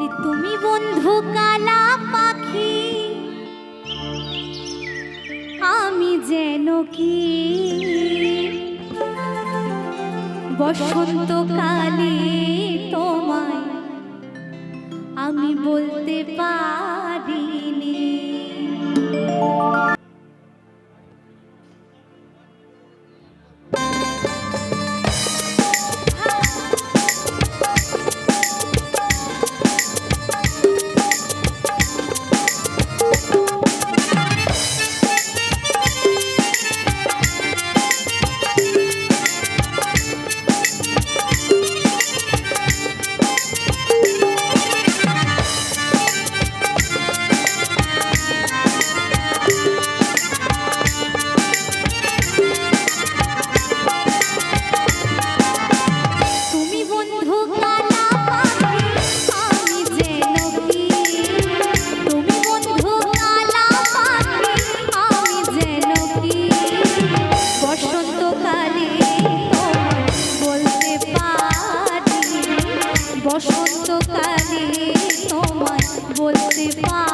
আরে তুমি বন্ধু কালা পাখি আমি যেন কি? বসন্ত বসন্তকালে তোমায় আমি বলতে পারি বলতে পা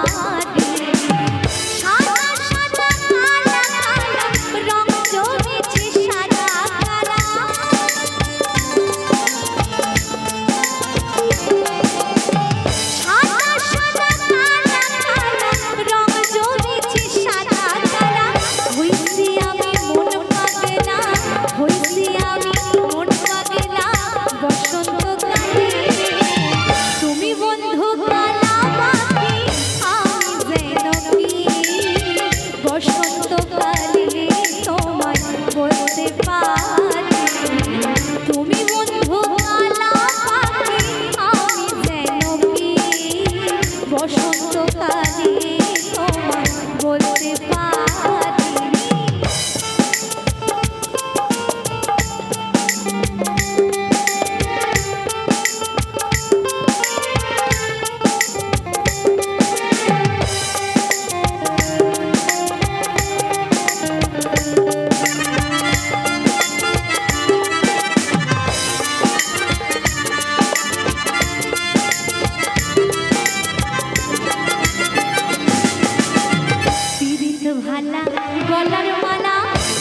ভালা গলার মালা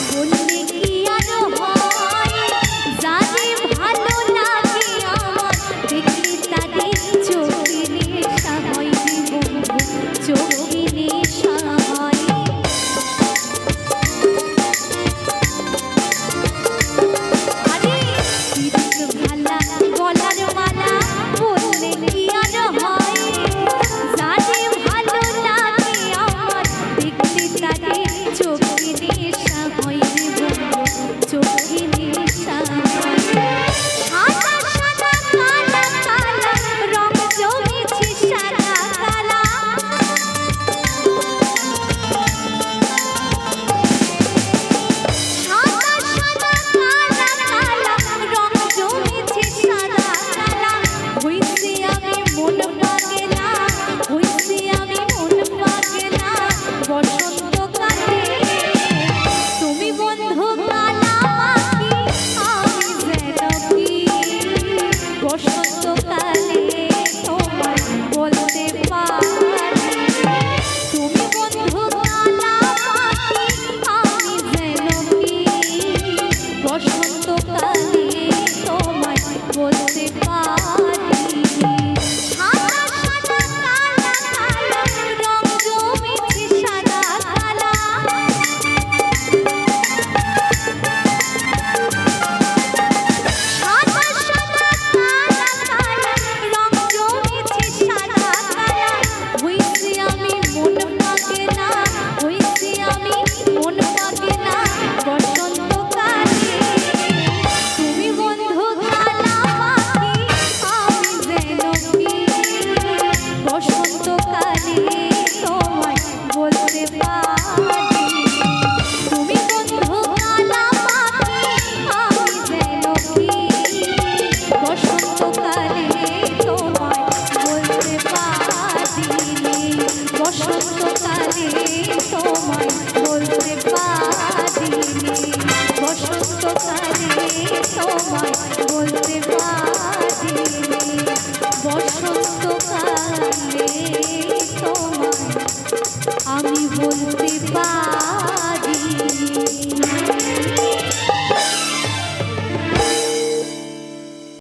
বললে কি আর হয়? বসন্ত